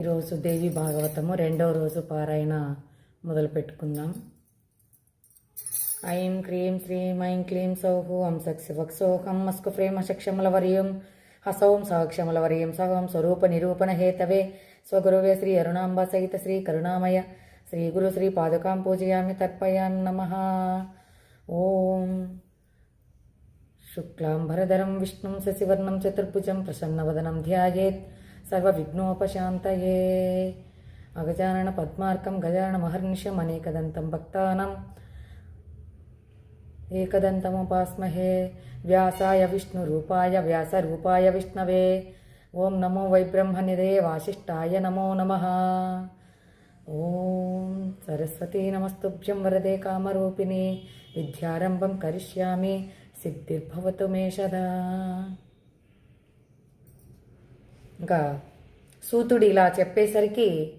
ఈరోజు దేవి భాగవతము రెండవ రోజు పారాయణ మొదలు పెట్టుకుందాం ఐం క్రీం శ్రీం ఐం క్లీం సౌహు హంసక్ శివక్ సోహం మస్కు ప్రేమ శక్షముల వర్యం హసౌం సహక్షముల వర్యం సహం స్వరూప నిరూపణ హేతవే స్వగురువే శ్రీ అరుణాంబ సహిత శ్రీ కరుణామయ శ్రీ గురు శ్రీ పాదుకాం పూజయామి తర్పయామి నమ. ఓం శుక్లాంబరధరం విష్ణుం శశివర్ణం చతుర్భుజం ప్రసన్నవదనం ధ్యాయేత్ సర్వవిఘ్నోపశాంతయే. అగజానన పద్మార్కం గజానన మహర్నిశం అనేకదంతం భక్తానం. ఏకదంతముపాస్మహే. వ్యాసాయ విష్ణురూపాయ వ్యాసరూపాయ విష్ణవే. ఓం నమో వైబ్రహ్మనిదే వాసిష్టాయ నమో నమ. ఓం సరస్వతీ నమస్తుభ్యం వరదే కామరూపిణి. విద్యారంభం కరిష్యామి. సిద్ధిర్భవతు మేషదా ఇంకా సూతుడు ఇలా చెప్పేసరికి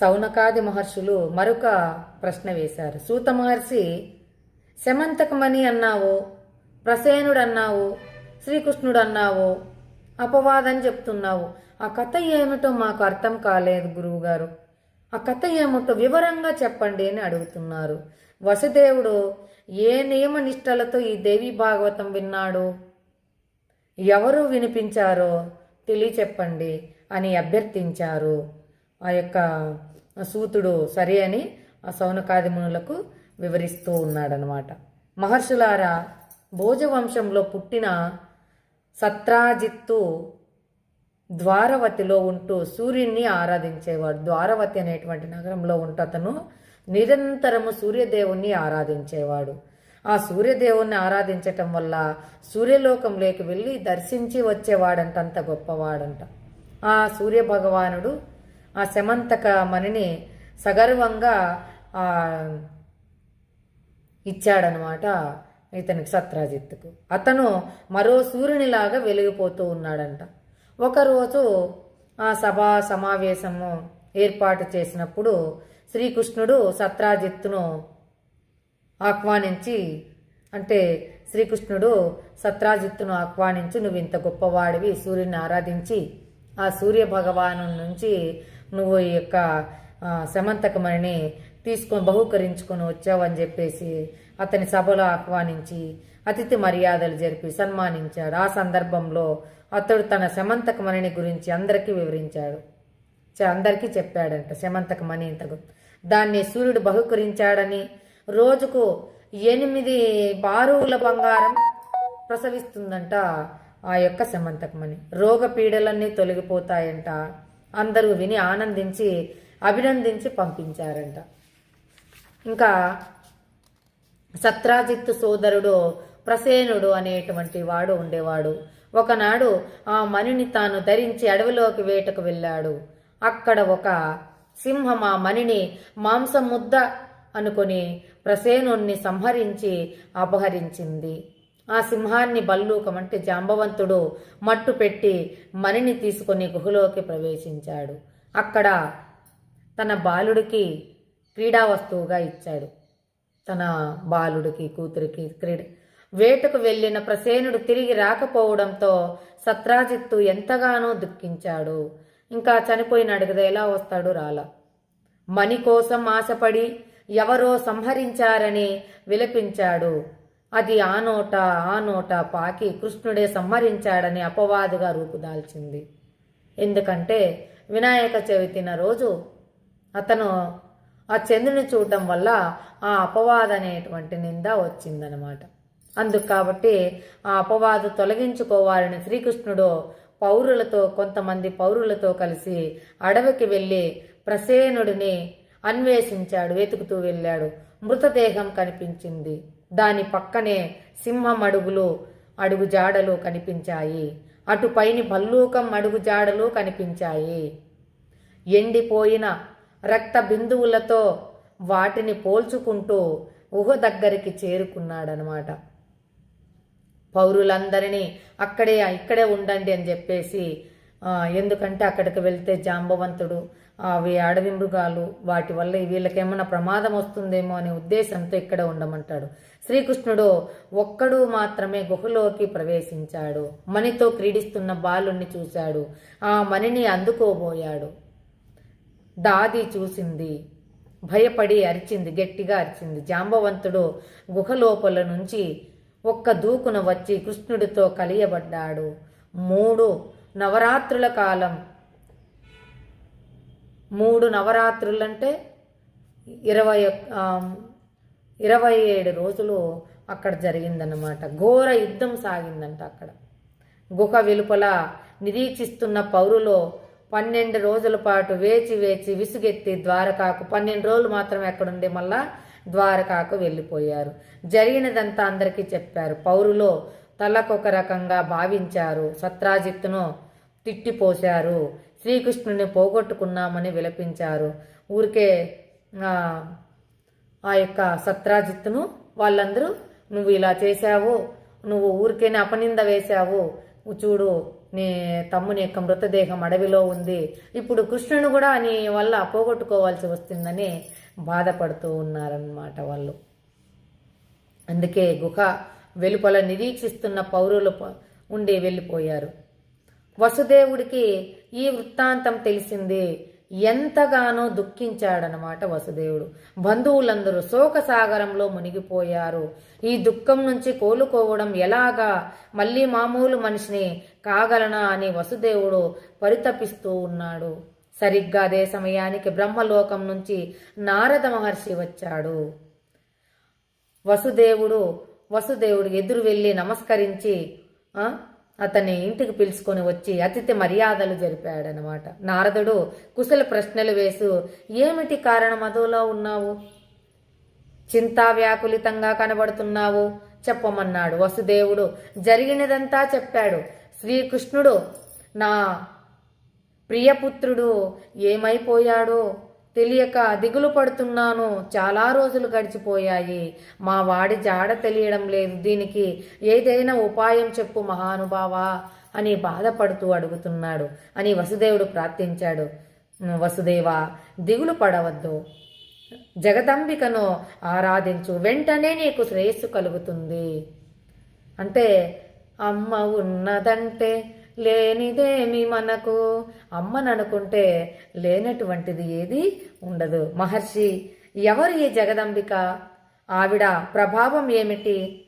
సౌనకాది మహర్షులు మరొక ప్రశ్న వేశారు. సూత మహర్షి శమంతకమణి అన్నావు ప్రసేనుడు అన్నావు శ్రీకృష్ణుడు అన్నావు అపవాదం చెప్తున్నావు. ఆ కథ ఏమిటో మాకు అర్థం కాలేదు గురువుగారు. ఆ కథ ఏమిటో వివరంగా చెప్పండి అని అడుగుతున్నారు. వసుదేవుడు ఏ నియమ నిష్టలతో ఈ దేవి భాగవతం విన్నాడు? ఎవరు వినిపించారో? తెలియచెప్పండి అని అభ్యర్థించారు. ఆ యొక్క సూతుడు సరే అని ఆ సౌనకాదిమునులకు వివరిస్తూ ఉన్నాడనమాట మహర్షులారా భోజవంశంలో పుట్టిన సత్రాజిత్తు ద్వారవతిలో ఉంటూ సూర్యుడిని ఆరాధించేవాడు. ద్వారవతి అనేటువంటి నగరంలో ఉంటూ అతను నిరంతరము సూర్యదేవుణ్ణి ఆరాధించేవాడు. ఆ సూర్యదేవుణ్ణి ఆరాధించటం వల్ల సూర్యలోకంలోకి వెళ్ళి దర్శించి వచ్చేవాడంట అంత గొప్పవాడంట. ఆ సూర్య భగవానుడు ఆ శమంతక మణిని సగర్వంగా ఇచ్చాడనమాట ఇతనికి సత్రాజిత్తుకు అతను మరో సూర్యునిలాగా వెలిగిపోతూ ఉన్నాడంట. ఒకరోజు ఆ సభా సమావేశము ఏర్పాటు చేసినప్పుడు శ్రీకృష్ణుడు సత్రాజిత్తును ఆహ్వానించి అంటే శ్రీకృష్ణుడు సత్రాజిత్తును ఆహ్వానించి నువ్వు ఇంత గొప్పవాడివి సూర్యుని ఆరాధించి ఆ సూర్య భగవాను నుంచి నువ్వు ఈ యొక్క సమంతకమణిని తీసుకొని బహుకరించుకొని వచ్చావని చెప్పేసి అతని సభలో ఆహ్వానించి అతిథి మర్యాదలు జరిపి సన్మానించాడు. ఆ సందర్భంలో అతడు తన శమంతకమణిని గురించి అందరికీ వివరించాడు. చ- అందరికీ చెప్పాడంట శమంతకమణి ఇంత గొప్ప దాన్ని సూర్యుడు బహుకరించాడని రోజుకు ఎనిమిది బారువుల బంగారం ప్రసవిస్తుందంట ఆ యొక్క శమంతకమణి రోగ పీడలన్నీ తొలగిపోతాయంట. అందరూ విని ఆనందించి అభినందించి పంపించారంట. ఇంకా సత్రాజిత్తు సోదరుడు ప్రసేనుడు అనేటువంటి వాడు ఉండేవాడు. ఒకనాడు ఆ మణిని తాను ధరించి అడవిలోకి వేటకు వెళ్ళాడు. అక్కడ ఒక సింహం ఆ మణిని మాంసం ముద్ద అనుకొని ప్రసేనుణ్ణి సంహరించి అపహరించింది. ఆ సింహాన్ని బల్లూకం అంటే జాంబవంతుడు మట్టు పెట్టి మణిని తీసుకొని గుహలోకి ప్రవేశించాడు. అక్కడ తన బాలుడికి క్రీడా వస్తువుగా ఇచ్చాడు. తన బాలుడికి కూతురికి క్రీడ వేటకు వెళ్ళిన ప్రసేనుడు తిరిగి రాకపోవడంతో సత్రాజిత్తు ఎంతగానో దుఃఖించాడు. ఇంకా చనిపోయినాడు కదా ఎలా వస్తాడు రాలా? మణి కోసం ఆశపడి ఎవరో సంహరించారని విలపించాడు. అది ఆ నోట ఆ నోట పాకి కృష్ణుడే సంహరించాడని అపవాదుగా రూపుదాల్చింది. ఎందుకంటే వినాయక చవితిన రోజు అతను ఆ చంద్రుని చూడటం వల్ల ఆ అపవాద అనేటువంటి నింద వచ్చిందనమాట. అందుకు కాబట్టి ఆ అపవాదు తొలగించుకోవాలని శ్రీకృష్ణుడు పౌరులతో కొంతమంది పౌరులతో కలిసి అడవికి వెళ్ళి ప్రసేనుడిని అన్వేషించాడు వెతుకుతూ వెళ్ళాడు. మృతదేహం కనిపించింది. దాని పక్కనే సింహం అడుగులు అడుగు జాడలు కనిపించాయి. అటుపైని భల్లూకం అడుగు జాడలు కనిపించాయి. ఎండిపోయిన రక్త బిందువులతో వాటిని పోల్చుకుంటూ ఊహ దగ్గరికి చేరుకున్నాడనమాట. పౌరులందరినీ అక్కడే ఇక్కడే ఉండండి అని చెప్పేసి ఎందుకంటే అక్కడికి వెళ్తే జాంబవంతుడు అవి అడవి మృగాలు వాటి వల్ల వీళ్ళకేమైనా ప్రమాదం వస్తుందేమో అనే ఉద్దేశంతో ఇక్కడ ఉండమంటాడు. శ్రీకృష్ణుడు ఒక్కడు మాత్రమే గుహలోకి ప్రవేశించాడు. మణితో క్రీడిస్తున్న బాలుణ్ణి చూశాడు. ఆ మణిని అందుకోబోయాడు. దాది చూసింది. భయపడి అరిచింది గట్టిగా అరిచింది. జాంబవంతుడు గుహలోపల నుంచి ఒక్క దూకున వచ్చి కృష్ణుడితో కలియబడ్డాడు. మూడు నవరాత్రుల కాలం మూడు నవరాత్రులంటే ఇరవై ఇరవై ఏడు రోజులు అక్కడ జరిగిందన్నమాట. ఘోర యుద్ధం సాగిందంట అక్కడ. గుహ వెలుపల నిరీక్షిస్తున్న పౌరులో పన్నెండు రోజుల పాటు వేచి వేచి విసుగెత్తి ద్వారకాకు పన్నెండు రోజులు మాత్రమే అక్కడుండి మళ్ళా ద్వారకాకు వెళ్ళిపోయారు. జరిగినదంతా అందరికీ చెప్పారు. పౌరులో తలకొక రకంగా భావించారు. సత్రాజిత్తును తిట్టిపోశారు. శ్రీకృష్ణుని పోగొట్టుకున్నామని విలపించారు. ఊరికే ఆ, యొక్క సత్రాజిత్తును వాళ్ళందరూ నువ్వు ఇలా చేశావు నువ్వు ఊరికేనే అపనింద వేశావు చూడు నీ తమ్ముని యొక్క మృతదేహం అడవిలో ఉంది ఇప్పుడు కృష్ణుని కూడా నీ వల్ల పోగొట్టుకోవాల్సి వస్తుందని బాధపడుతూ ఉన్నారన్నమాట వాళ్ళు. అందుకే గుహ వెలుపల నిరీక్షిస్తున్న పౌరులు ఉండి వెళ్ళిపోయారు. వసుదేవుడికి ఈ వృత్తాంతం తెలిసింది. ఎంతగానో దుఃఖించాడనమాట వసుదేవుడు. బంధువులందరూ శోకసాగరంలో మునిగిపోయారు. ఈ దుఃఖం నుంచి కోలుకోవడం ఎలాగా? మళ్ళీ మామూలు మనిషిని కాగలనా అని వసుదేవుడు పరితపిస్తూ ఉన్నాడు. సరిగ్గా అదే సమయానికి బ్రహ్మలోకం నుంచి నారద మహర్షి వచ్చాడు. వసుదేవుడు వసుదేవుడు ఎదురు వెళ్ళి నమస్కరించి అతన్ని ఇంటికి పిలుచుకొని వచ్చి అతిథి మర్యాదలు జరిపాడనమాట నారదుడు కుశల ప్రశ్నలు వేసు ఏమిటి కారణం? అదోలా ఉన్నావు? చింతా వ్యాకులితంగా కనబడుతున్నావు? చెప్పమన్నాడు. వసుదేవుడు జరిగినదంతా చెప్పాడు. శ్రీకృష్ణుడు నా ప్రియపుత్రుడు ఏమైపోయాడో తెలియక దిగులు పడుతున్నాను. చాలా రోజులు గడిచిపోయాయి. మా వాడి జాడ తెలియడం లేదు. దీనికి ఏదైనా ఉపాయం చెప్పు మహానుభావా అని బాధపడుతూ అడుగుతున్నాడు. అని వసుదేవుడు ప్రార్థించాడు. వసుదేవ దిగులు పడవద్దు. జగదంబికను ఆరాధించు. వెంటనే నీకు శ్రేయస్సు కలుగుతుంది. అంటే అమ్మ ఉన్నదంటే లేనిదేమి మనకు? అమ్మననుకుంటే లేనటువంటిది ఏది ఉండదు. మహర్షి ఎవరు ఈ జగదంబిక? ఆవిడ ప్రభావం ఏమిటి?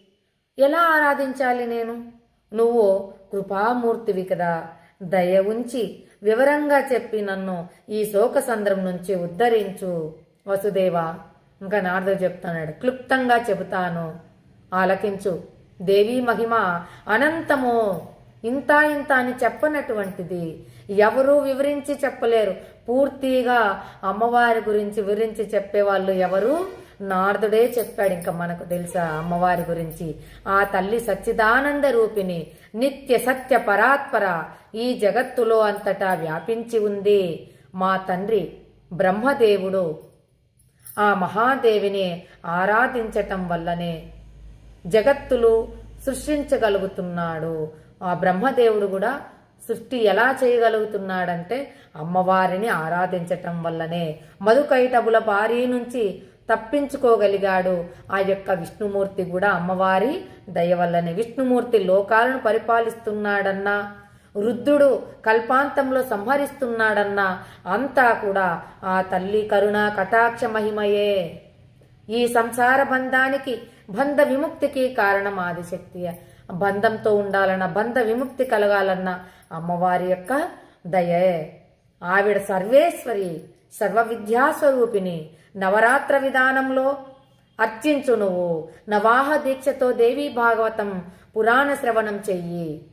ఎలా ఆరాధించాలి నేను? నువ్వు కృపామూర్తివి కదా. దయ ఉంచి వివరంగా చెప్పి నన్ను ఈ శోక సంద్రం నుంచి ఉద్ధరించు. వసుదేవా ఇంకా నారదుడు చెప్తున్నాడు. క్లుప్తంగా చెబుతాను. ఆలకించు. దేవీ మహిమ అనంతము. ఇంత ఇంత అని చెప్పనటువంటిది ఎవరూ వివరించి చెప్పలేరు. పూర్తిగా అమ్మవారి గురించి వివరించి చెప్పేవాళ్ళు ఎవరు? నారదుడే చెప్పాడు ఇంకా మనకు తెలుసా అమ్మవారి గురించి. ఆ తల్లి సచ్చిదానంద రూపిణి నిత్య సత్య పరాత్పర ఈ జగత్తులో అంతటా వ్యాపించి ఉంది. మా తండ్రి బ్రహ్మదేవుడు. ఆ మహాదేవిని ఆరాధించటం వల్లనే జగత్తులు సృష్టించగలుగుతున్నాడు. ఆ బ్రహ్మదేవుడు కూడా సృష్టి ఎలా చేయగలుగుతున్నాడంటే అమ్మవారిని ఆరాధించటం వల్లనే. మధుకైటబుల బారి నుంచి తప్పించుకోగలిగాడు. ఆ యొక్క విష్ణుమూర్తి కూడా అమ్మవారి దయ వల్లనే. విష్ణుమూర్తి లోకాలను పరిపాలిస్తున్నాడన్నా రుద్రుడు కల్పాంతంలో సంహరిస్తున్నాడన్నా అంతా కూడా ఆ తల్లి కరుణ కటాక్ష మహిమయే. ఈ సంసార బంధానికి బంధ విముక్తికి కారణం ఆదిశక్తి బంధంతో ఉండాలన్న బంధ విముక్తి కలగాలన్న అమ్మవారి యొక్క దయే. ఆవిడ సర్వేశ్వరి సర్వ విద్యాస్వరూపిణి నవరాత్ర విధానంలో అర్చించు నువ్వు. నవాహ దీక్షతో దేవీ భాగవతం పురాణ శ్రవణం చెయ్యి.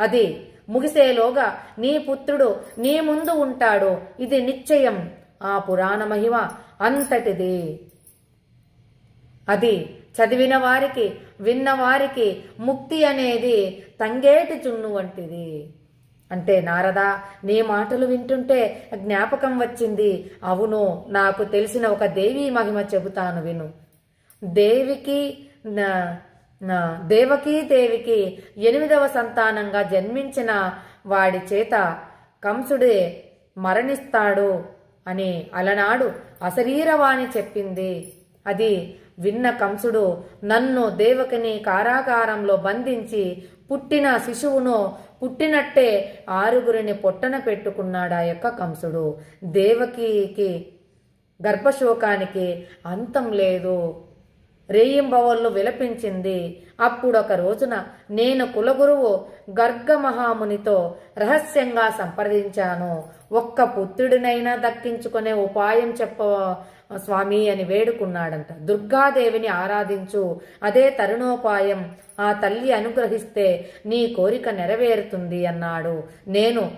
అది ముగిసేలోగా నీ పుత్రుడు నీ ముందు ఉంటాడు. ఇది నిశ్చయం. ఆ పురాణ మహిమ అంతటిది. అది చదివిన వారికి విన్న వారికి ముక్తి అనేది తంగేటి చున్ను వంటిది. అంటే నారదా నీ మాటలు వింటుంటే జ్ఞాపకం వచ్చింది. అవును నాకు తెలిసిన ఒక దేవీ మహిమ చెబుతాను విను. దేవికి దేవకీ దేవికి ఎనిమిదవ సంతానంగా జన్మించిన వాడి చేత కంసుడే మరణిస్తాడు అని అలనాడు అశరీరవాణి చెప్పింది. అది విన్న కంసుడు నన్ను దేవకిని కారాగారంలో బంధించి పుట్టిన శిశువును పుట్టినట్టే ఆరుగురిని పొట్టన పెట్టుకున్నాడా ఆ యొక్క కంసుడు. దేవకికి గర్భశోకానికి అంతం లేదు. రేయింబవళ్ళు విలపించింది. అప్పుడు ఒక రోజున నేను కులగురువు గర్గమహామునితో రహస్యంగా సంప్రదించాను. ఒక్క పుత్రుడినైనా దక్కించుకునే ఉపాయం చెప్ప స్వామి అని వేడుకున్నాడంట. దుర్గాదేవిని ఆరాధించు అదే తరుణోపాయం. ఆ తల్లి అనుగ్రహిస్తే నీ కోరిక నెరవేరుతుంది అన్నాడు. నేను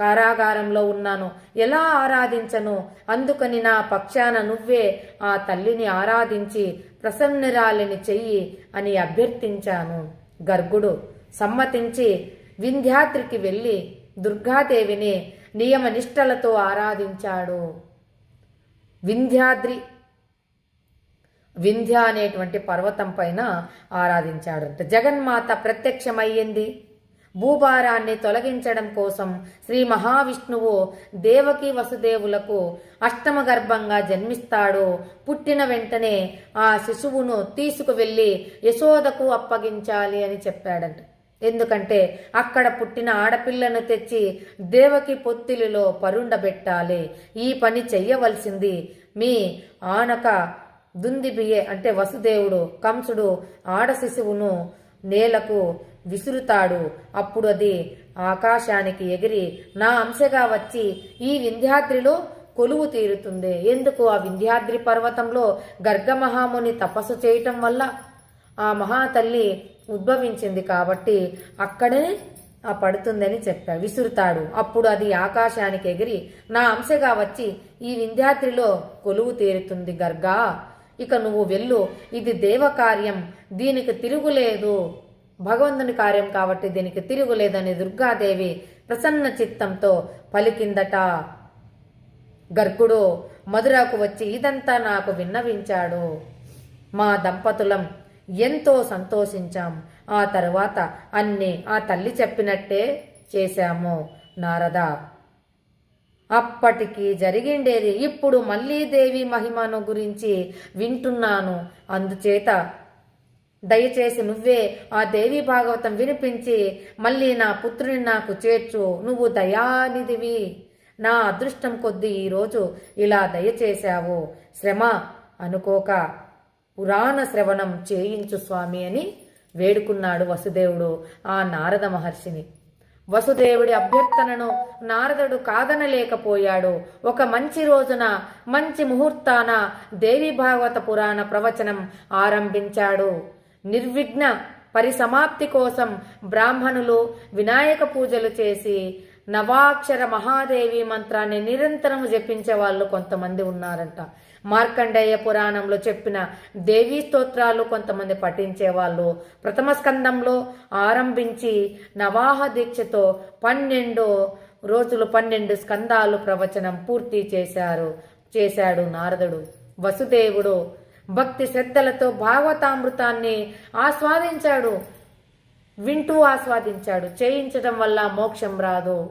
కారాగారంలో ఉన్నాను. ఎలా ఆరాధించను? అందుకని నా పక్షాన నువ్వే ఆ తల్లిని ఆరాధించి ప్రసన్నురాలిని చెయ్యి అని అభ్యర్థించాను. గర్గుడు సమ్మతించి వింధ్యాద్రికి వెళ్ళి దుర్గాదేవిని నియమనిష్టలతో ఆరాధించాడు. వింధ్యాద్రి. వింధ్య అనేటువంటి పర్వతం పైన ఆరాధించాడంట. జగన్మాత ప్రత్యక్షమయ్యింది. భూభారాన్ని తొలగించడం కోసం శ్రీ మహావిష్ణువు దేవకి వసుదేవులకు అష్టమ గర్భంగా జన్మిస్తాడు. పుట్టిన వెంటనే ఆ శిశువును తీసుకువెళ్ళి యశోదకు అప్పగించాలి అని చెప్పాడంట. ఎందుకంటే అక్కడ పుట్టిన ఆడపిల్లను తెచ్చి దేవకి పొత్తిలిలో పరుండబెట్టాలి. ఈ పని చెయ్యవలసింది మీ ఆనక దుందిబియే అంటే వసుదేవుడు కంసుడు ఆడ శిశువును నేలకు విసురుతాడు. అప్పుడు అది ఆకాశానికి ఎగిరి నా అంశగా వచ్చి ఈ వింధ్యాద్రిలో కొలువు తీరుతుంది. ఎందుకు ఆ వింధ్యాద్రి పర్వతంలో గర్గమహాముని తపస్సు చేయటం వల్ల? ఆ మహాతల్లి ఉద్భవించింది కాబట్టి అక్కడే ఆ పడుతుందని చెప్పాడు. విసురుతాడు. అప్పుడు అది ఆకాశానికి ఎగిరి నా అంశగా వచ్చి ఈ వింధ్యాద్రిలో కొలువు తీరుతుంది గర్గా. ఇక నువ్వు వెళ్ళు. ఇది దేవకార్యం. దీనికి తిరుగులేదు. భగవంతుని కార్యం కాబట్టి దీనికి తిరుగులేదని దుర్గాదేవి ప్రసన్న చిత్తంతో పలికిందట. గర్గుడు మధురకు వచ్చి ఇదంతా నాకు విన్నవించాడు. మా దంపతులం ఎంతో సంతోషించాం. ఆ తరువాత అన్ని ఆ తల్లి చెప్పినట్టే చేశాము. నారద అప్పటికి జరిగిండేది ఇప్పుడు మళ్ళీ దేవి మహిమను గురించి వింటున్నాను. అందుచేత దయచేసి నువ్వే ఆ దేవి భాగవతం వినిపించి మళ్ళీ నా పుత్రుని నాకు చేర్చు. నువ్వు దయానిధివి. నా అదృష్టం కొద్దీ ఈరోజు ఇలా దయచేశావు. శ్రమ అనుకోక పురాణ శ్రవణం చేయించు స్వామి అని వేడుకున్నాడు వసుదేవుడు ఆ నారద మహర్షిని. వసుదేవుడి అభ్యర్థనను నారదుడు కాదనలేకపోయాడు. ఒక మంచి రోజున మంచి ముహూర్తాన దేవి భాగవత పురాణ ప్రవచనం ఆరంభించాడు. నిర్విఘ్న పరిసమాప్తి కోసం బ్రాహ్మణులు వినాయక పూజలు చేసి నవాక్షర మహాదేవి మంత్రాన్ని నిరంతరం జపించే వాళ్ళు కొంతమంది ఉన్నారంట. మార్కండేయ పురాణంలో చెప్పిన దేవీ స్తోత్రాలు కొంతమంది పఠించేవాళ్ళు. ప్రథమ స్కందంలో ఆరంభించి నవాహ దీక్షతో పన్నెండు రోజులు పన్నెండు స్కందాలు ప్రవచనం పూర్తి చేశారు. చేశాడు నారదుడు. వసుదేవుడు భక్తి శ్రద్ధలతో భాగవతామృతాన్ని ఆస్వాదించాడు. వింటూ ఆస్వాదించాడు. చేయించడం వల్ల మోక్షం రాదు.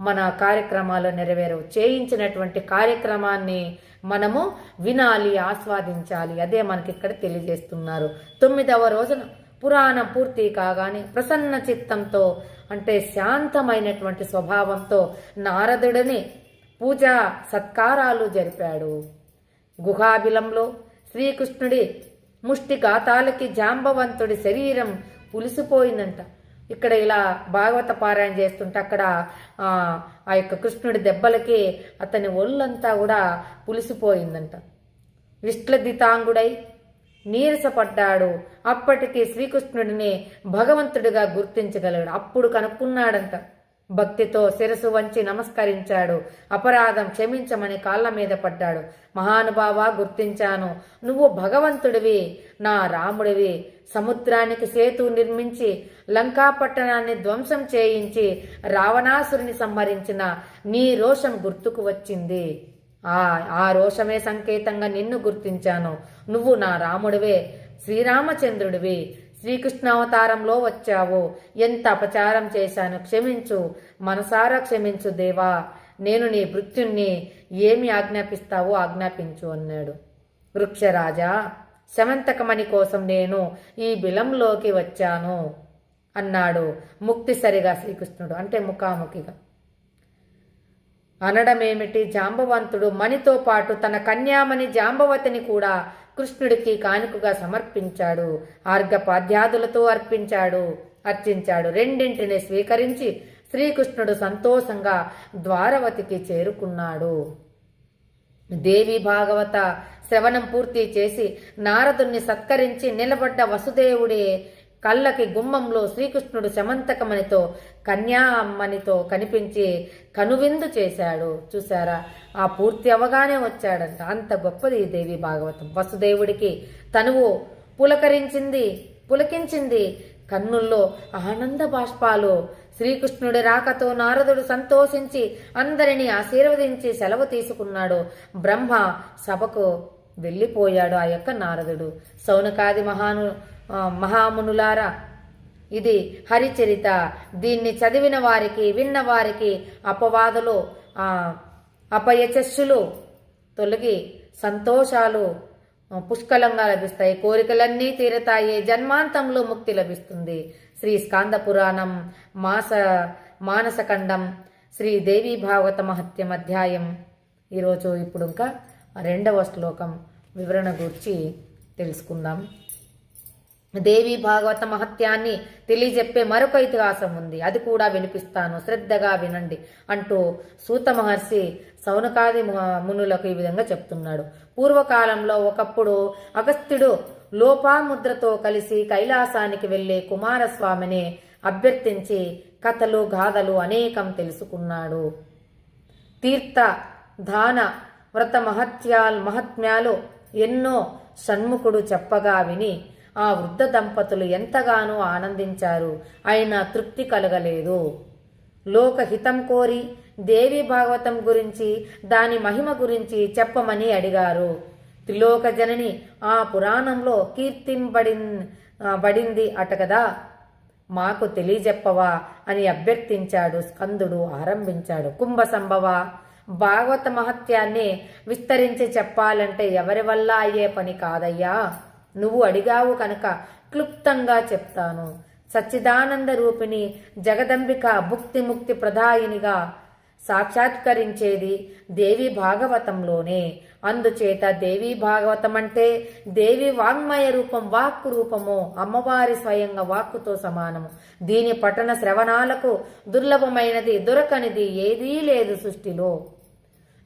మన కార్యక్రమాలు నెరవేరవు. చేయించినటువంటి కార్యక్రమాన్ని మనము వినాలి ఆస్వాదించాలి. అదే మనకి ఇక్కడ తెలియజేస్తున్నారు. తొమ్మిదవ రోజున పురాణం పూర్తి కాగానే ప్రసన్న చిత్తంతో అంటే శాంతమైనటువంటి స్వభావంతో నారదుడిని పూజా సత్కారాలు జరిపాడు. గుహాబిలంలో శ్రీకృష్ణుడి ముష్టి గాతాలకి జాంబవంతుడి శరీరం పులిసిపోయిందంట. ఇక్కడ ఇలా భాగవత పారాయణ చేస్తుంటే అక్కడ ఆ యొక్క కృష్ణుడి దెబ్బలకి అతని ఒళ్ళంతా కూడా పులిసిపోయిందంట. విష్లదితాంగుడై నీరసపడ్డాడు. అప్పటికి శ్రీకృష్ణుడిని భగవంతుడిగా గుర్తించగలడు. అప్పుడు కనుక్కున్నాడంట. భక్తితో శిరసు వంచి నమస్కరించాడు. అపరాధం క్షమించమని కాళ్ళ మీద పడ్డాడు. మహానుభావ గుర్తించాను. నువ్వు భగవంతుడివి నా రాముడివి. సముద్రానికి సేతు నిర్మించి లంకాపట్టణాన్ని ధ్వంసం చేయించి రావణాసురుని సంహరించిన నీ రోషం గుర్తుకు వచ్చింది. ఆ ఆ రోషమే సంకేతంగా నిన్ను గుర్తించాను. నువ్వు నా రాముడివే శ్రీరామచంద్రుడివి. శ్రీకృష్ణావతారంలో వచ్చావు. ఎంత అపచారం చేశాను. క్షమించు. మనసారా క్షమించు దేవా. నేను నీ భృత్యుణ్ణి ఏమి ఆజ్ఞాపిస్తావో ఆజ్ఞాపించు అన్నాడు. వృక్షరాజా శమంతకమణి కోసం నేను ఈ బిలంలోకి వచ్చాను అన్నాడు ముక్తిసరిగా శ్రీకృష్ణుడు అంటే ముఖాముఖిగా. అనడమేమిటి? జాంబవంతుడు మణితో పాటు తన కన్యామణి జాంబవతిని కూడా కృష్ణుడికి కానుకగా సమర్పించాడు. ఆర్ఘపాద్యాదులతో అర్పించాడు. అర్చించాడు. రెండింటిని స్వీకరించి శ్రీకృష్ణుడు సంతోషంగా ద్వారవతికి చేరుకున్నాడు. దేవి భాగవత శ్రవణం పూర్తి చేసి నారదుణ్ణి సత్కరించి నిలబడ్డ వసుదేవుడే కళ్ళకి గుమ్మంలో శ్రీకృష్ణుడు శమంతకమణితో కన్యా అమ్మనితో కనిపించి కనువిందు చేశాడు. చూసారా ఆ పూర్తి అవగానే వచ్చాడంట. అంత గొప్పది ఈ దేవి భాగవతం. వసుదేవుడికి తనువు పులకరించింది పులకించింది. కన్నుల్లో ఆనంద బాష్పాలు. శ్రీకృష్ణుడి రాకతో నారదుడు సంతోషించి అందరినీ ఆశీర్వదించి సెలవు తీసుకున్నాడు. బ్రహ్మ సభకు వెళ్ళిపోయాడు ఆ యొక్క నారదుడు. సౌనకాది మహాను మహామునులారా ఇది హరిచరిత. దీన్ని చదివిన వారికి విన్న వారికి అపవాదులు అపయచస్సులు తొలగి సంతోషాలు పుష్కలంగా లభిస్తాయి. కోరికలన్నీ తీరతాయి. జన్మాంతంలో ముక్తి లభిస్తుంది. శ్రీ స్కాంద పురాణం మాస మానసఖండం శ్రీ దేవి భాగవత మహత్యం అధ్యాయం. ఈరోజు ఇప్పుడు ఇంకా రెండవ శ్లోకం వివరణ గురించి తెలుసుకుందాం. దేవి భాగవత మహత్యాన్ని తెలియజెప్పే మరొక ఇతిహాసం ఉంది. అది కూడా వినిపిస్తాను. శ్రద్ధగా వినండి అంటూ సూత మహర్షి సౌనకాది మునులకు ఈ విధంగా చెప్తున్నాడు. పూర్వకాలంలో ఒకప్పుడు అగస్త్యుడు లోపాముద్రతో కలిసి కైలాసానికి వెళ్ళే కుమారస్వామిని అభ్యర్థించి కథలు గాథలు అనేకం తెలుసుకున్నాడు. తీర్థ దాన వ్రత మహత్యాల్ మహత్మ్యాలు ఎన్నో షణ్ముఖుడు చెప్పగా విని ఆ వృద్ధ దంపతులు ఎంతగానో ఆనందించారు. అయినా తృప్తి కలగలేదు. లోకహితం కోరి దేవి భాగవతం గురించి దాని మహిమ గురించి చెప్పమని అడిగారు. త్రిలోక జనని ఆ పురాణంలో కీర్తింబడి బడింది అట కదా? మాకు తెలియజెప్పవా అని అభ్యర్థించాడు స్కందుడు ఆరంభించాడు. కుంభ సంభవ భాగవత మహత్యాన్ని విస్తరించి చెప్పాలంటే ఎవరి వల్ల అయ్యే పని కాదయ్యా? నువ్వు అడిగావు కనుక క్లుప్తంగా చెప్తాను. సచ్చిదానంద రూపిణి జగదంబిక భుక్తి ముక్తి ప్రదాయినిగా సాక్షాత్కరించేది దేవి భాగవతంలోనే. అందుచేత దేవి భాగవతం అంటే దేవి వాంగ్మయ రూపం వాక్కు రూపము అమ్మవారి స్వయంగా వాక్కుతో సమానము. దీని పఠన శ్రవణాలకు దుర్లభమైనది దొరకనిది ఏదీ లేదు సృష్టిలో.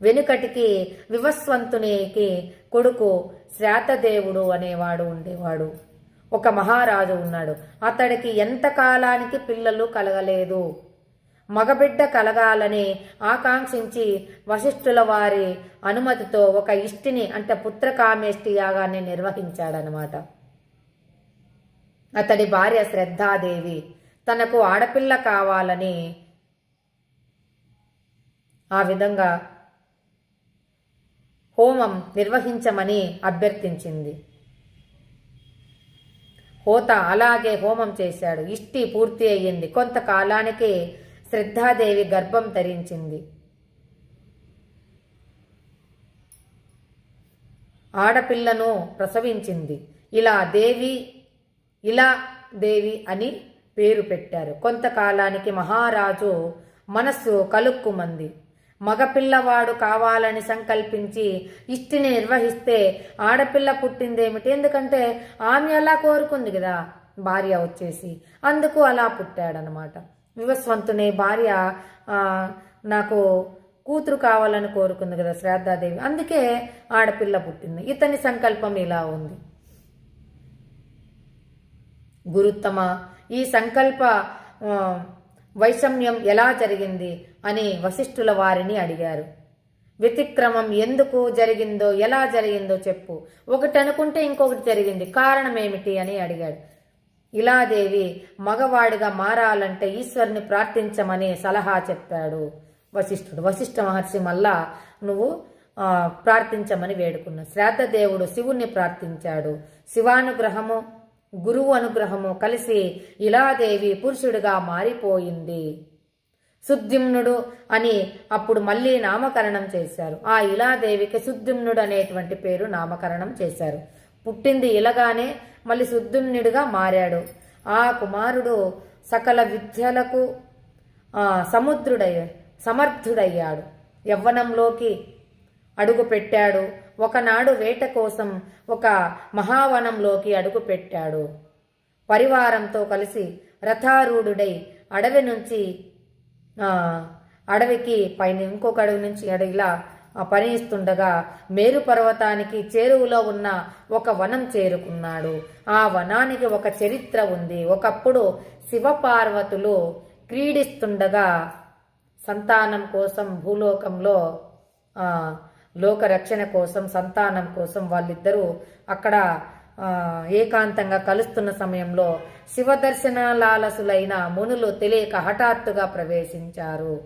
వెనుకటికి వివస్వంతునికి కొడుకు శ్రాతదేవుడు అనేవాడు ఉండేవాడు. ఒక మహారాజు ఉన్నాడు. అతడికి ఎంత కాలానికి పిల్లలు కలగలేదు. మగబిడ్డ కలగాలని ఆకాంక్షించి వశిష్ఠుల వారి అనుమతితో ఒక ఇష్టిని అంటే పుత్రకామేష్టి యాగాన్ని నిర్వహించాడనమాట అతడి భార్య శ్రద్ధాదేవి తనకు ఆడపిల్ల కావాలని ఆ విధంగా హోమం నిర్వహించమని అభ్యర్థించింది. హోత అలాగే హోమం చేశాడు. ఇష్టి పూర్తి అయ్యింది. కొంతకాలానికి శ్రద్ధాదేవి గర్భం ధరించింది. ఆడపిల్లను ప్రసవించింది. ఇలా దేవి ఇలా దేవి అని పేరు పెట్టారు. కొంతకాలానికి మహారాజు మనస్సు కలుక్కుమంది. మగపిల్లవాడు కావాలని సంకల్పించి ఇష్టిని నిర్వహిస్తే ఆడపిల్ల పుట్టిందేమిటి? ఎందుకంటే ఆమె అలా కోరుకుంది కదా భార్య వచ్చేసి. అందుకు అలా పుట్టాడనమాట. వివస్వంతుని భార్య నాకు కూతురు కావాలని కోరుకుంది కదా శ్రాద్ధాదేవి అందుకే ఆడపిల్ల పుట్టింది. ఇతని సంకల్పం ఇలా ఉంది. గురుత్తమ ఈ సంకల్ప వైషమ్యం ఎలా జరిగింది? అని వశిష్ఠుల వారిని అడిగారు. వ్యతిక్రమం ఎందుకు జరిగిందో ఎలా జరిగిందో చెప్పు. ఒకటి అనుకుంటే ఇంకొకటి జరిగింది. కారణం ఏమిటి అని అడిగాడు. ఇలాదేవి మగవాడిగా మారాలంటే ఈశ్వరుని ప్రార్థించమని సలహా చెప్పాడు వశిష్ఠుడు. వశిష్ఠ మహర్షి మళ్ళా నువ్వు ప్రార్థించమని వేడుకున్న శ్రాద్ధదేవుడు శివుణ్ణి ప్రార్థించాడు. శివానుగ్రహము గురువు అనుగ్రహము కలిసి ఇలాదేవి పురుషుడిగా మారిపోయింది. సుద్యుమ్నుడు అని అప్పుడు మళ్ళీ నామకరణం చేశారు. ఆ ఇలాదేవికి సుద్యుమ్నుడు అనేటువంటి పేరు నామకరణం చేశారు. పుట్టింది ఇలాగానే మళ్ళీ సుద్యుమ్నుడిగా మారాడు. ఆ కుమారుడు సకల విద్యలకు సముద్రుడయ్య సమర్థుడయ్యాడు. యవ్వనంలోకి అడుగు పెట్టాడు ఒకనాడు వేట కోసం ఒక మహావనంలోకి అడుగు పెట్టాడు పరివారంతో కలిసి రథారూఢుడై అడవి నుంచి అడవికి పైన ఇంకొక అడవి నుంచి అడవిలా పనిస్తుండగా మేరు పర్వతానికి చేరువలో ఉన్న ఒక వనం చేరుకున్నాడు. ఆ వనానికి ఒక చరిత్ర ఉంది. ఒకప్పుడు శివపార్వతులు క్రీడిస్తుండగా సంతానం కోసం భూలోకంలో లోకరక్షణ లోక రక్షణ కోసం సంతానం కోసం వాళ్ళిద్దరూ అక్కడ ఏకాంతంగా కలుస్తున్న సమయంలో శివదర్శనాలాలసులైన మునులు తెలియక హఠాత్తుగా ప్రవేశించారు.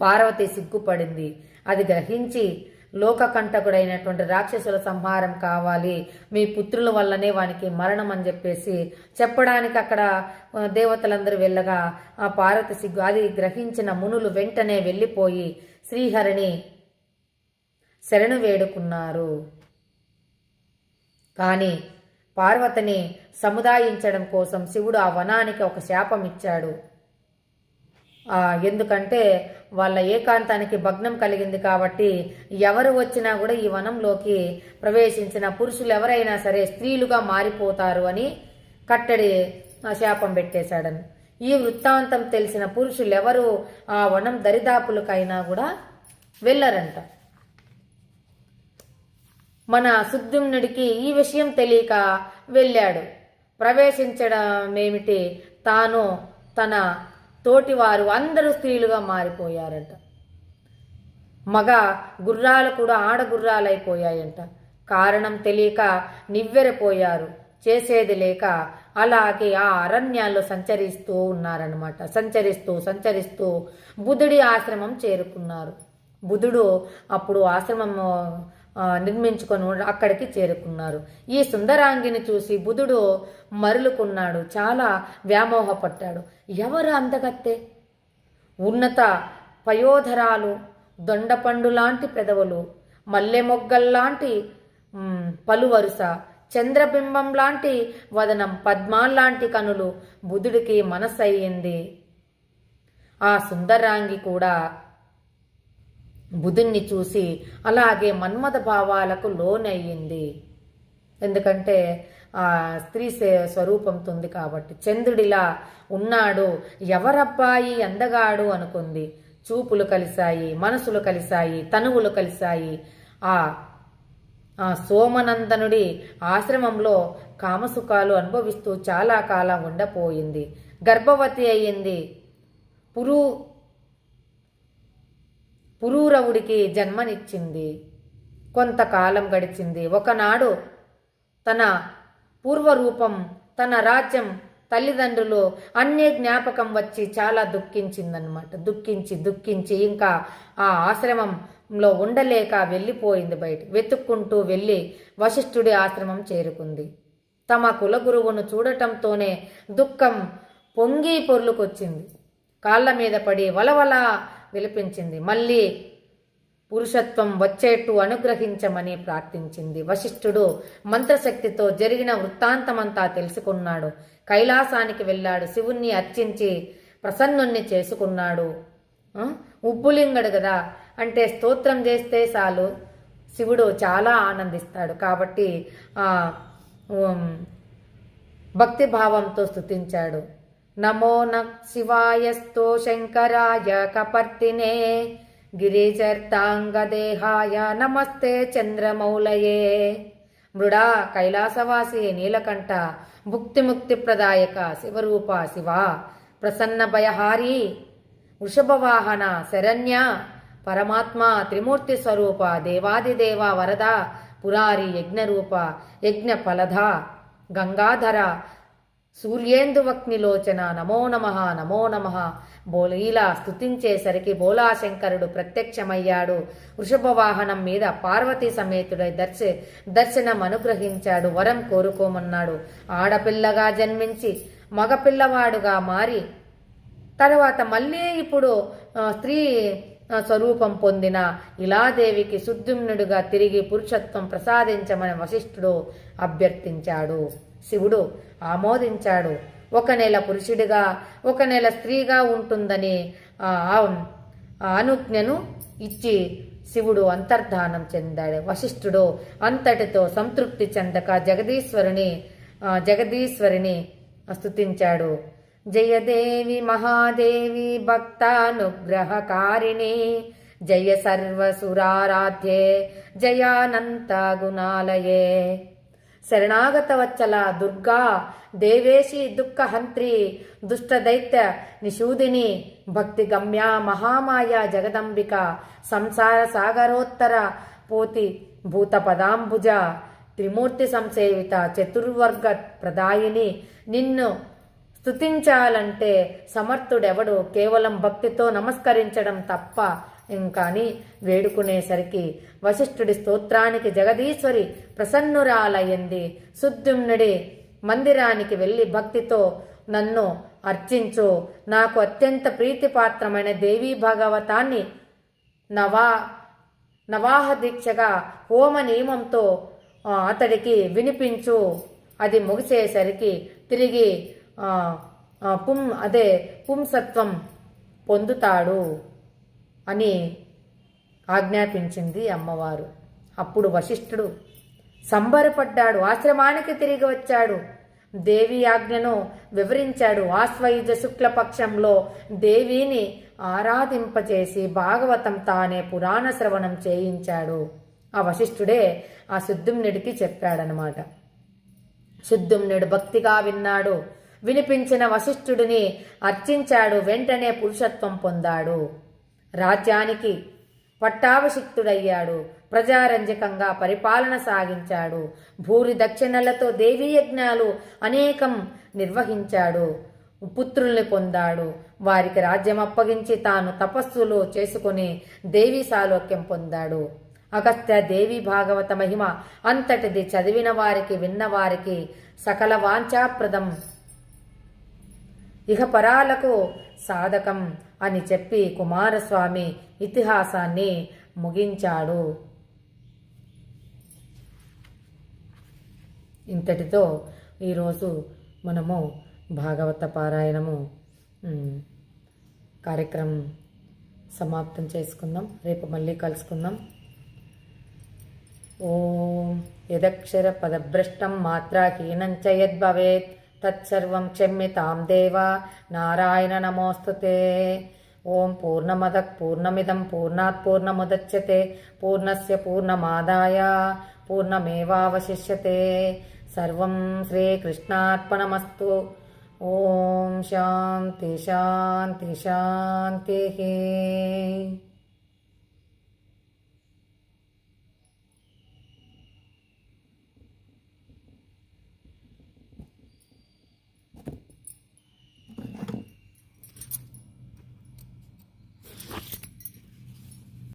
పార్వతి సిగ్గుపడింది. అది గ్రహించి లోకకంటకుడైనటువంటి రాక్షసుల సంహారం కావాలి. మీ పుత్రుల వల్లనే వానికి మరణం అని చెప్పేసి చెప్పడానికి అక్కడ దేవతలందరూ వెళ్ళగా ఆ పార్వతి సిగ్గు అది గ్రహించిన మునులు వెంటనే వెళ్ళిపోయి శ్రీహరిని శరణు వేడుకున్నారు. కానీ పార్వతిని సముదాయించడం కోసం శివుడు ఆ వనానికి ఒక శాపం ఇచ్చాడు. ఆ, ఎందుకంటే వాళ్ళ ఏకాంతానికి భగ్నం కలిగింది కాబట్టి ఎవరు వచ్చినా కూడా ఈ వనంలోకి ప్రవేశించిన పురుషులు ఎవరైనా సరే స్త్రీలుగా మారిపోతారు అని కట్టడి ఆ, శాపం పెట్టేశాడని. ఈ వృత్తాంతం తెలిసిన పురుషులు ఎవరు ఆ వనం దరిదాపులకైనా కూడా వెళ్ళరంట. మన సుద్యుమ్నుడికి ఈ విషయం తెలియక వెళ్ళాడు. ప్రవేశించడం ఏమిటి తాను తన తోటివారు అందరూ స్త్రీలుగా మారిపోయారంట. మగ గుర్రాలు కూడా ఆడగుర్రాలైపోయాయంట. కారణం తెలియక నివ్వెరపోయారు. చేసేది లేక అలాగే ఆ అరణ్యాల్లో సంచరిస్తూ ఉన్నారనమాట సంచరిస్తూ సంచరిస్తూ బుధుడి ఆశ్రమం చేరుకున్నారు. బుధుడు అప్పుడు ఆశ్రమం నిర్మించుకొని అక్కడికి చేరుకున్నారు. ఈ సుందరాంగిని చూసి బుధుడు మరులుకున్నాడు. చాలా వ్యామోహపడ్డాడు. ఎవరు అందగత్తె? ఉన్నత పయోధరాలు దొండపండు లాంటి పెదవులు మల్లె మొగ్గల్లాంటి పలువరుస చంద్రబింబం లాంటి వదనం పద్మాల్లాంటి కనులు బుధుడికి మనసయ్యింది. ఆ సుందరాంగి కూడా బుధుణ్ణి చూసి అలాగే మన్మద భావాలకు లోనయ్యింది. ఎందుకంటే ఆ స్త్రీ సే- స్వరూపంతో ఉంది కాబట్టి. చంద్రుడిలా ఉన్నాడు. ఎవరబ్బాయి అందగాడు అనుకుంది. చూపులు కలిశాయి మనసులు కలిశాయి తనువులు కలిశాయి. ఆ ఆ సోమనందనుడి ఆశ్రమంలో కామసుఖాలు అనుభవిస్తూ చాలా కాలం ఉండపోయింది. గర్భవతి అయ్యింది. పురు పురూరవుడికి జన్మనిచ్చింది. కొంతకాలం గడిచింది. ఒకనాడు తన పూర్వరూపం తన రాజ్యం తల్లిదండ్రులు అన్నే జ్ఞాపకం వచ్చి చాలా దుఃఖించిందనమాట దుఃఖించి దుఃఖించి ఇంకా ఆ ఆశ్రమంలో ఉండలేక వెళ్ళిపోయింది బయట. వెతుక్కుంటూ వెళ్ళి వశిష్ఠుడి ఆశ్రమం చేరుకుంది. తమ కులగురువును చూడటంతోనే దుఃఖం పొంగి పొర్లుకొచ్చింది. కాళ్ళ మీద పడి వలవల పిలిపించింది. మళ్ళీ పురుషత్వం వచ్చేట్టు అనుగ్రహించమని ప్రార్థించింది. వశిష్ఠుడు మంత్రశక్తితో జరిగిన వృత్తాంతమంతా తెలుసుకున్నాడు. కైలాసానికి వెళ్ళాడు. శివుణ్ణి అర్చించి ప్రసన్నుణ్ణి చేసుకున్నాడు. ఉబ్బులింగడు కదా. అంటే స్తోత్రం చేస్తే చాలు. శివుడు చాలా ఆనందిస్తాడు కాబట్టి ఆ స్థుతించాడు భక్తి భావంతో స్తుతించాడు నమో న శివాయస్తో శంకరాయ కపర్తినే గిరిచర్తాంగదేహాయ నమస్తే చంద్రమౌలయే మృడా కైలాసవాసి నీలకంఠ భుక్తిముక్తిప్రదాయక శివరూప శివ ప్రసన్న భయహారి వృషభవాహన శరణ్య పరమాత్మ త్రిమూర్తి స్వరూప దేవాదిదేవ వరద పురారి యజ్ఞరూప యజ్ఞ ఫలధ గంగాధర సూర్యేందువక్నిలోచన నమో నమ నమో నమ. బోల ఇలా స్తుతించేసరికి బోలాశంకరుడు ప్రత్యక్షమయ్యాడు. వృషభ వాహనం మీద పార్వతీ సమేతుడై దర్శ దర్శనం అనుగ్రహించాడు వరం కోరుకోమన్నాడు. ఆడపిల్లగా జన్మించి మగపిల్లవాడుగా మారి తర్వాత మళ్ళీ ఇప్పుడు స్త్రీ స్వరూపం పొందిన ఇలాదేవికి సుద్యుమ్నుడుగా తిరిగి పురుషత్వం ప్రసాదించమని వశిష్ఠుడు అభ్యర్థించాడు. శివుడు ఆమోదించాడు. ఒక నెల పురుషుడిగా ఒక నెల స్త్రీగా ఉంటుందని అనుజ్ఞను ఇచ్చి శివుడు అంతర్ధానం చెందాడు. వశిష్ఠుడు అంతటితో సంతృప్తి చెందక జగదీశ్వరుని జగదీశ్వరిని స్థుతించాడు జయదేవి మహాదేవి భక్తానుగ్రహకారిణి జయ సర్వసురారాధ్యే జయానంత గుణాలయే. శరణాగత వచ్చల దుర్గా దేవేశి దుఃఖహంత్రి దుష్ట దైత్య నిషూదిని భక్తి గమ్య మహామాయ జగదంబిక సంసార సాగరోత్తర పోతి భూతపదాంబుజ త్రిమూర్తి సంసేవిత చతుర్వర్గ ప్రదాయిని నిన్ను స్తుతించాలంటే సమర్థుడెవడు కేవలం భక్తితో నమస్కరించడం తప్ప ఇంకాని వేడుకునేసరికి వశిష్ఠుడి స్తోత్రానికి జగదీశ్వరి ప్రసన్నురాలయ్యింది. సుద్యుమ్నుడి మందిరానికి వెళ్ళి భక్తితో నన్ను అర్చించు. నాకు అత్యంత ప్రీతిపాత్రమైన దేవీ భాగవతాన్ని నవా నవాహ దీక్షగా హోమ నియమంతో అతడికి వినిపించు. అది ముగిసేసరికి తిరిగి పుం అదే పుంసత్వం పొందుతాడు. అని ఆజ్ఞాపించింది అమ్మవారు. అప్పుడు వశిష్ఠుడు సంబరపడ్డాడు ఆశ్రమానికి తిరిగి వచ్చాడు. దేవి ఆజ్ఞను వివరించాడు. ఆశ్వయుజ శుక్లపక్షంలో దేవిని ఆరాధింపచేసి భాగవతం తానే పురాణ శ్రవణం చేయించాడు. ఆ వశిష్ఠుడే ఆ శుద్ధుమ్నుడికి చెప్పాడనమాట. శుద్ధుమ్నుడు భక్తిగా విన్నాడు. వినిపించిన వశిష్ఠుడిని అర్చించాడు. వెంటనే పురుషత్వం పొందాడు. రాజ్యానికి పట్టాభిషిక్తుడయ్యాడు. ప్రజారంజకంగా పరిపాలన సాగించాడు. భూరి దక్షిణలతో దేవీ యజ్ఞాలు అనేకం నిర్వహించాడు. పుత్రుల్ని పొందాడు. వారికి రాజ్యం అప్పగించి తాను తపస్సులు చేసుకుని దేవీ సాలోక్యం పొందాడు. అగస్త్య దేవి భాగవత మహిమ అంతటిది చదివిన వారికి విన్న వారికి సకల వాంఛాప్రదం. ఇహ పరాలకు సాధకం. అని చెప్పి కుమారస్వామి ఇతిహాసాన్ని ముగించాడు. ఇంతటితో ఈరోజు మనము భాగవత పారాయణము కార్యక్రమం సమాప్తం చేసుకుందాం. రేపు మళ్ళీ కలుసుకుందాం. ఓం యదక్షర పదభ్రష్టం మాత్రాహీనం చ యద్భవేత్. తత్సర్వం క్షమ్యతాం దేవా నారాయణ నమోస్తుతే ఓం పూర్ణమద పూర్ణమిదం పూర్ణాత్ పూర్ణముదచ్యతే పూర్ణస్య పూర్ణమాదాయ పూర్ణమేవావశిష్యతే సర్వం శ్రీకృష్ణార్పణమస్తు ఓం శాంతి శాంతి శాంతి